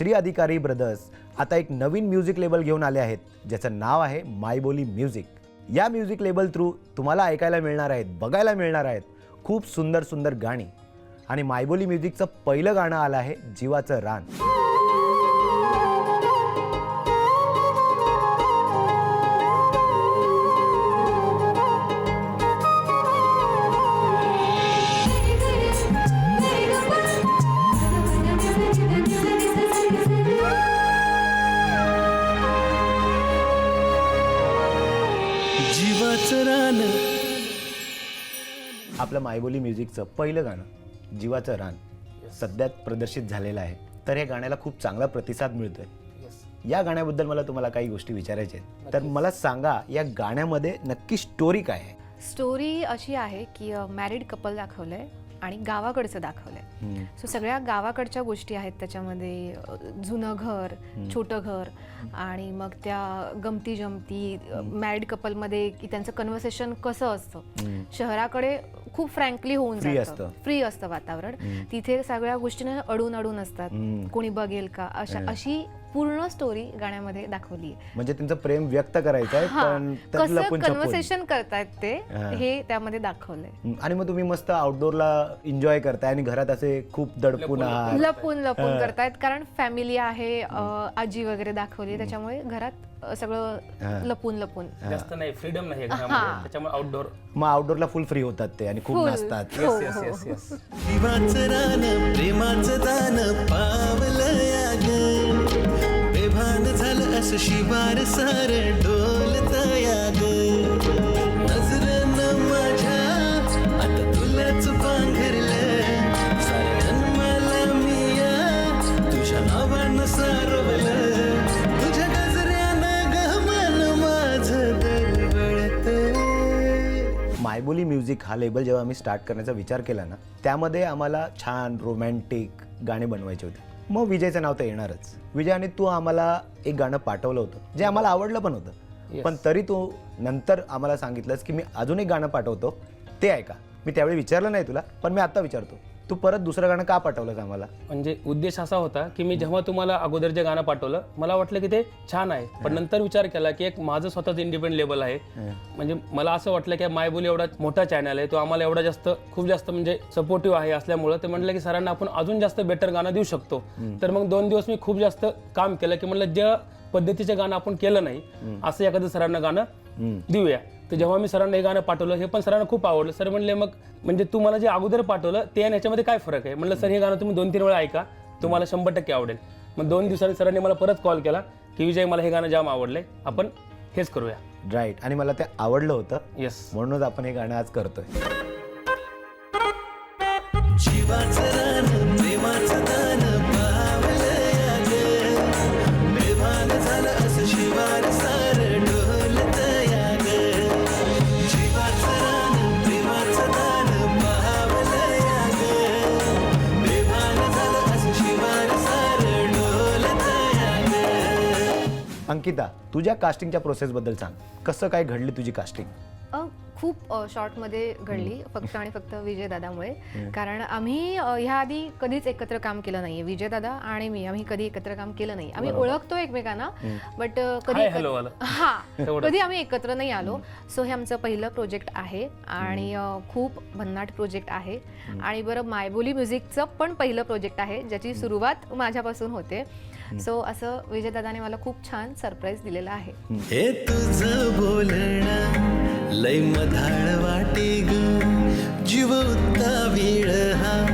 श्री अधिकारी ब्रदर्स आता एक नवीन म्युझिक लेबल घेऊन आले आहेत ज्याचं नाव आहे मायबोली म्युझिक. या म्युझिक लेबल थ्रू तुम्हाला ऐकायला मिळणार आहेत बघायला मिळणार आहेत खूप सुंदर सुंदर गाणी. आणि मायबोली म्युझिकचं पहिलं गाणं आलं आहे जीवाचं रान. रान आपलं मायबोली म्युझिकचं पहिलं गाणं जीवाचं रान सध्यात प्रदर्शित झालेलं आहे. तर या गाण्याला खूप चांगला प्रतिसाद मिळतोय. या गाण्याबद्दल मला तुम्हाला काही गोष्टी विचारायच्या आहेत. तर मला सांगा या गाण्यामध्ये नक्की स्टोरी काय आहे? स्टोरी अशी आहे की मॅरिड कपल दाखवलंय. आणि गावाकडचं दाखवलंय. सो सगळ्या गावाकडच्या गोष्टी आहेत त्याच्यामध्ये जुनं घर छोटं घर आणि मग त्या गमती जमती मॅरिड कपलमध्ये की त्यांचं कन्व्हर्सेशन कसं असतं? शहराकडे खूप फ्रँकली होऊन जातं. फ्री असतं वातावरण. तिथे सगळ्या गोष्टींना अडून अडून असतात. कोणी बघेल का? अशा अशी पूर्ण स्टोरी गाण्यामध्ये दाखवली म्हणजे त्यांचं प्रेम व्यक्त करायचं आहे पण त्यात कसं लपून छपून. कन्व्हर्सेशन करतायत ते हा. हे त्यामध्ये दाखवलंय. आणि मग तुम्ही मस्त आउटडोअरला एन्जॉय करताय आणि घरात असे खूप दडपून आहात. लपून लपून करतायत कारण फॅमिली आहे अ, आजी वगैरे दाखवली त्याच्यामुळे घरात अ, सगळं लपून लपून जास्त नाही फ्रीडम नाही आहे घरामध्ये त्याच्यामुळे आउटडोर मग आउटडोअरला फुल फ्री होतात ते आणि खूप Full. नाचतात. येस. येस येस जीवाचं रान प्रेमाचं दान पावलं शिवार सार डोलत या ग न माझ्या आता तुलाच पांघरलं. साऱ्या जन्माला मी या तुझ्या नावानं सारवलं. तुझ्या गजऱ्यानं गहमान माझं दरवळत. मायबोली म्युझिक हा लेबल जेव्हा आम्ही स्टार्ट करण्याचा विचार केला ना त्यामध्ये आम्हाला छान रोमॅन्टिक गाणे बनवायचे होते. मग विजयचं नाव तर येणारच. विजयाने तू आम्हाला एक गाणं पाठवलं होतं. जे आम्हाला आवडलं पण होतं. पण तरी तू नंतर आम्हाला सांगितलंस की मी अजून एक गाणं पाठवतो. ते ऐका. मी त्यावेळी विचारलं नाही तुला पण मी आता विचारतो. तू परत दुसरं गाणं का पाठवलंस आम्हाला? म्हणजे उद्देश असा होता की मी जेव्हा तुम्हाला अगोदर जे गाणं पाठवलं मला वाटलं की ते छान आहे. पण नंतर विचार केला की एक माझं स्वतःचं इंडिपेंडंट लेबल आहे. म्हणजे मला असं वाटलं की मायबोली एवढा मोठा चॅनल आहे तो आम्हाला एवढा जास्त खूप जास्त म्हणजे सपोर्टिव्ह आहे असल्यामुळं ते म्हटलं की सरांना आपण अजून जास्त बेटर गाणं देऊ शकतो. तर मग दोन दिवस मी खूप जास्त काम केलं की म्हणलं ज्या पद्धतीचं गाणं आपण केलं नाही असं एखादं सरांना गाणं देऊया. तर जेव्हा मी सरांना हे गाणं पाठवलं हे पण सरांना खूप आवडलं. सर म्हणले मग म्हणजे तू मला जे अगोदर पाठवलं ते आणि ह्याच्यामध्ये काय फरक आहे? म्हणलं सर हे गाणं तुम्ही दोन तीन वेळा ऐका. तुम्हाला शंभर टक्के आवडेल. मग दोन दिवसांनी सरांनी मला परत कॉल केला की विजय मला हे गाणं जाम आवडलंय. आपण हेच करूया. राईट आणि मला ते आवडलं होतं. येस म्हणूनच आपण हे गाणं आज करतोय. अंकिता तुझ्या कास्टिंगच्या प्रोसेसबद्दल सांग. कसं काय घडली तुझी कास्टिंग खूप शॉर्टमध्ये घडली फक्त आणि फक्त विजयदादामुळे. कारण आम्ही ह्या आधी कधीच एकत्र काम केलं नाहीये. विजयदादा आणि मी आम्ही कधी एकत्र काम केलं नाही. आम्ही ओळखतो एकमेकांना बट कधी. हा. कधी आम्ही एकत्र नाही आलो. सो हे आमचं पहिलं प्रोजेक्ट आहे आणि खूप भन्नाट प्रोजेक्ट आहे. आणि बरं मायबोली म्युझिकचं पण पहिलं प्रोजेक्ट आहे ज्याची सुरुवात माझ्यापासून होते. सो असं विजयदादाने मला खूप छान सरप्राईज दिलेलं आहे. हे तुझं बोलणं लय मधाळ वाटे ग. जीव उत्ता वेळ हा.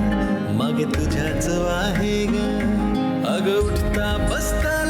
मागे तुझ्याच आहे ग. अग उठता बसता